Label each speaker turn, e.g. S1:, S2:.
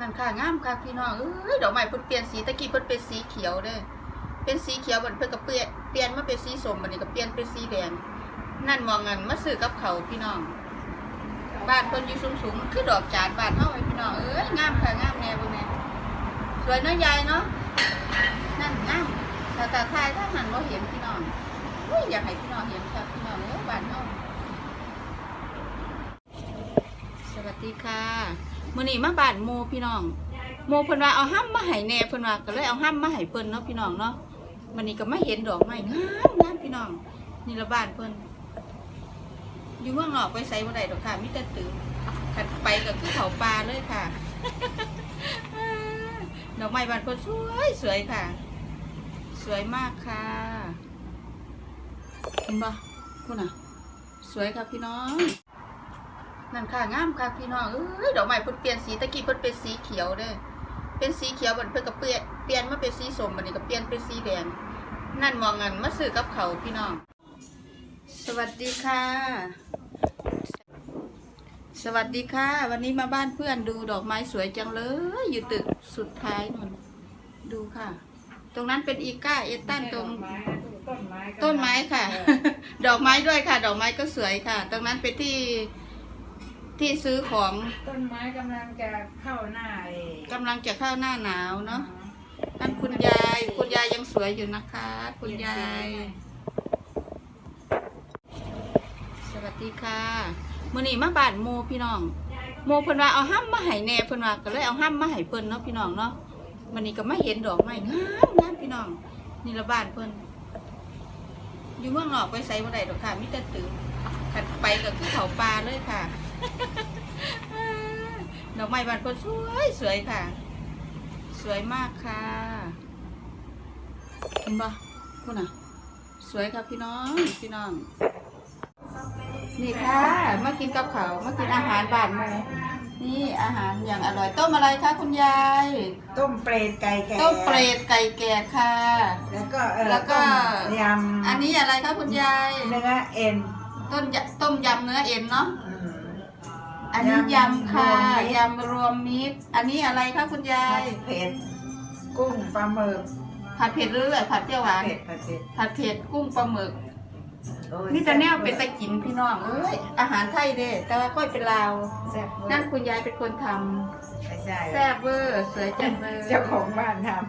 S1: นั่นค่ะงามค่ะพี่น้องเอ้ยดอกไม้เพิ่นเปลี่ยนสีตะกี้เพิ่นเป็นสีเขียวเด้อเป็นสีเขียวเพิ่นก็เปลี่ยนเปลี่ยนมาเป็นสีส้มบัดนี้ก็เปลี่ยนเป็นสีแดงนั่นมองกันมาซื้อกับเขาพี่น้อง บ้านเพิ่นอยู่สูงๆมันคือดอกจานบ้านเฮาไอ้พี่น้องเอ้ยงามค่ะงามแน่บ่แน่สวยเนาะยายเนาะนั่นงามแต่ตาทายถ้ามันบ่เห็นพี่น้องอุ้ยอยากให้พี่น้องเห็นค่ะพี่น้องเอ้ยบ้านเฮา สวัสดีค่ะมื้อนี้มาบ้านโมพี่น้องโมเพิ่นว่าเอาห้ำมาให้แน่เพิ่นว่าก็เลยเอาห้ำมาให้เพิ่นเนาะพี่น้องเนาะวันนี้ก็มาเห็นดอกไม้งามงามพี่น้อง นี่ละบ้านเพิ่นอยู่เมืองนอกไปใส่บ่ได้ดอกค่ะมิต่ตื่นขันไปก็คือเขาปลาเลยค่ะดอกไม้บานเพิ่นสวยสวยค่ะ สวยมากค่ะเห็นปะคุณอะ สวยค่ะพี่น้อง นั่นค่ะงามค่ะพี่น้องเอ้ยดอกไม้เพิ่นเปลี่ยนสีตะกี้เพิ่นเป็นสีเขียวเด้อเป็นสีเขียวบัดเพิ่นก็เปลี่ยนเปลี่ยนมาเป็นสีส้มบัดนี้ก็เปลี่ยนเป็นสีแดงนั่นมองกันมาซื้อกับเขาวพี่น้อง สวัสดีค่ะ สวัสดีค่ะ วันนี้มาบ้านเพื่อนดูดอกไม้สวยจังเลย อยู่ตึกสุดท้ายนู่นดูค่ะ ตรงนั้นเป็นอีก้าเอตันตรง
S2: ต้นไม้
S1: ต้นไม้ค่ะ ดอกไม้ด้วยค่ะ ดอกไม้ก็สวยค่ะ ตรงนั้นเป็นที่ ที่ซื้อของ
S2: ต้นไม้กำลังจะเข้าหน้าไอ้
S1: กำลังจะเข้าหน้าหนาวเนาะนั่นคุณยาย คุณยายยังสวยอยู่นะคะ คุณยาย สวัสดีค่ะมื้อนี้มาบ้านโมพี่น้องโมเพิ่นว่าเอาห้ำมาให้แหน่เพิ่นว่าก็เลยเอาห้ำมาให้เพิ่นเนาะพี่น้องเนาะวันนี้ก็มาเห็นดอกไม้งามงามพี่น้อง นี่ละบ้านเพิ่นอยู่เมืองนอกไปใส่บ่ได้ดอกค่ะมิแต่ตื่นขันไปก็คือเขาปลาเลยค่ะ ดอกไม้บ้านเพิ่นสวยสวยค่ะ สวยมากค่ะ เห็นปะคุณอะ สวยค่ะพี่น้องพี่น้อง นี่ค่ะมากินกับเขาวมากินอาหารบ้านโมนี่อาหารอย่างอร่อยต้มอะไรคะคุณยาย
S2: ต้มเปรตไก่แก่
S1: ต้มเปรตไก่แก่ค่ะ
S2: แล้วก็เออ
S1: แล้วก็
S2: ต้มยำ
S1: อันนี้อะไรคะคุณยาย
S2: เนื้อเอ็น
S1: ต้นยำต้มยำเนื้อเอ็นเนาะ
S2: อืม
S1: อันนี้ยำค่ะ
S2: ยำรวมมิตร
S1: ยำรวมมิตร อันนี้อะไรคะคุณยา
S2: ผั
S1: ย
S2: ดเผ็ดกุ้งปลาหมึก
S1: ผัดเผ็ดหรือแบบผัดเปรี้ยวหวาน
S2: เผ็ดผัดเผ็ด
S1: ผัดเผ็ดกุ้งปลาหมึก
S2: โอ้ย
S1: นี่แต่แนวเป็นตะกินพี่น้องเอ้ยอาหารไทยเด้แต่ว่าก้อยเป็นลาว
S2: แซ่บเวอร์
S1: นั่นคุณยายเป็นคนท
S2: ไม่ใช่ำ
S1: แซ่บเวอร์สวยจังเลย
S2: เจ้าของบ้านทำ